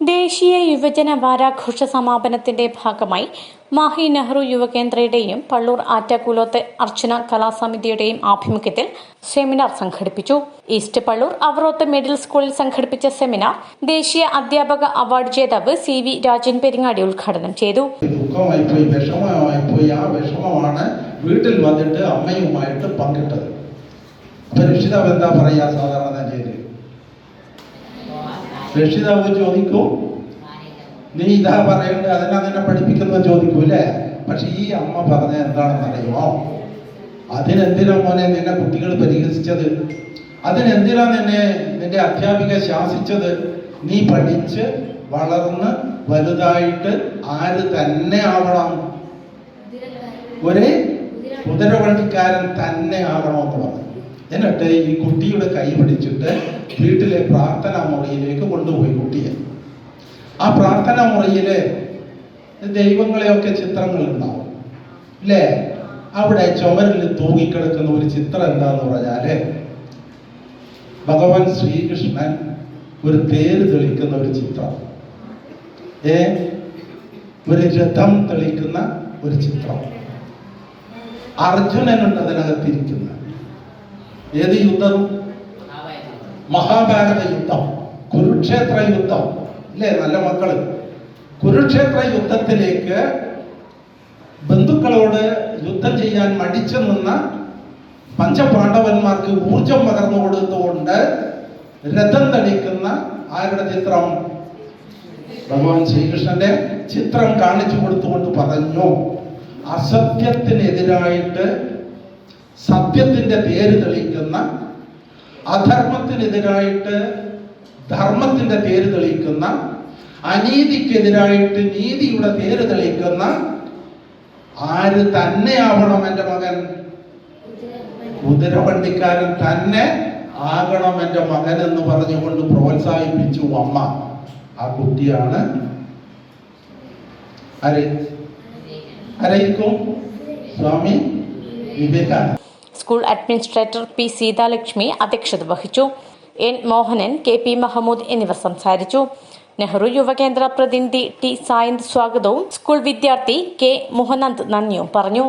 ദേശീയ യുവജന വാരാഘോഷ സമാപനത്തിന്റെ ഭാഗമായി മാഹി നെഹ്റു യുവകേന്ദ്രയുടെയും പള്ളൂർ ആറ്റാക്കുലോത്ത് അർച്ചന കലാസമിതിയുടെയും ആഭിമുഖ്യത്തിൽ സെമിനാർ സംഘടിപ്പിച്ചു. ഈസ്റ്റ് പള്ളൂർ അവറോത്ത് മിഡിൽ സ്കൂളിൽ സംഘടിപ്പിച്ച സെമിനാർ ദേശീയ അധ്യാപക അവാർഡ് ജേതാവ് സി വി രാജൻ പെരിങ്ങാടി ഉദ്ഘാടനം ചെയ്തു. വീട്ടിൽ വന്നിട്ട് അമ്മയുമായിട്ട് പങ്കിട്ടത്. അപ്പൊ രക്ഷിതാവ് എന്താ പറയാ സാധാരണ ചെയ്ത് രക്ഷിതാവ് ചോദിക്കൂ. നീ ഇതാ പറയണ്ട അതിനാ നിന്നെ പഠിപ്പിക്കുന്നത് ചോദിക്കൂ അല്ലേ? പക്ഷെ ഈ അമ്മ പറഞ്ഞ എന്താണെന്ന് അറിയുമോ അതിനെന്തിനാ മോനെ നിന്നെ കുട്ടികൾ പരിഹസിച്ചത്? അതിനെന്തിനാ നിന്നെ നിന്റെ അധ്യാപിക ശാസിച്ചത്? നീ പഠിച്ച് വളർന്ന് വലുതായിട്ട് ആര് തന്നെ ആവണം? ഒരു കുതിരവണ്ടിക്കാരൻ തന്നെ ആവണമെന്ന് പറഞ്ഞു. എന്നിട്ട് ഈ കുട്ടിയുടെ കൈ പിടിച്ചിട്ട് വീട്ടിലെ പ്രാർത്ഥനാ മുറിയിലേക്ക് കൊണ്ടുപോയി കുട്ടിയെ. ആ പ്രാർത്ഥനാ മുറിയിൽ ദൈവങ്ങളെയൊക്കെ ചിത്രങ്ങൾ ഉണ്ടാവും. അല്ലേ അവിടെ ചുമരിൽ തൂങ്ങിക്കിടക്കുന്ന ഒരു ചിത്രം എന്താന്ന് പറഞ്ഞാൽ ഭഗവാൻ ശ്രീകൃഷ്ണൻ ഒരു തേര് തെളിക്കുന്ന ഒരു ചിത്രം. ഏ? ഒരു രഥം തെളിക്കുന്ന ഒരു ചിത്രം. അർജുനനുണ്ട് അതിനകത്തിരിക്കുന്ന ഏത് യുദ്ധം? മഹാഭാരത യുദ്ധം. കുരുക്ഷേത്ര യുദ്ധം. അല്ലേ നല്ല മക്കൾ കുരുക്ഷേത്ര യുദ്ധത്തിലേക്ക് ബന്ധുക്കളോട് യുദ്ധം ചെയ്യാൻ മടിച്ചു നിന്ന പഞ്ചപാണ്ഡവന്മാർക്ക് ഊർജം പകർന്നു കൊടുത്തുകൊണ്ട് രഥം തടിക്കുന്ന ആരുടെ ചിത്രം? ഭഗവാൻ ശ്രീകൃഷ്ണന്റെ ചിത്രം കാണിച്ചു കൊടുത്തുകൊണ്ട് പറഞ്ഞു. അസത്യത്തിനെതിരായിട്ട് സത്യത്തിന്റെ പേര് തെളിയിക്കുന്ന അധർമ്മത്തിനെതിരായിട്ട് ധർമ്മത്തിന്റെ പേര് തെളിയിക്കുന്ന അനീതിക്കെതിരായിട്ട് നീതിയുടെ പേര് തെളിയിക്കുന്ന ആര് തന്നെയാവണം എന്റെ മകൻ? കുതിരവണ്ടിക്കാരൻ തന്നെ ആകണം എന്റെ മകൻ എന്ന് പറഞ്ഞുകൊണ്ട് പ്രോത്സാഹിപ്പിച്ചു അമ്മ. ആ കുട്ടിയാണ് Swami Vivekananda school administrator P Seethalakshmi അധ്യക്ഷത വഹിച്ചു. N Mohanan K P Mahamood എന്നിവർ സംസാരിച്ചു. നെഹ്റു യുവകേന്ദ്ര പ്രതിനിധി ടി സായന്ത് സ്വാഗതവും സ്കൂൾ വിദ്യാർത്ഥി കെ മുഹനന്ദ് നന്ദിയും പറഞ്ഞു.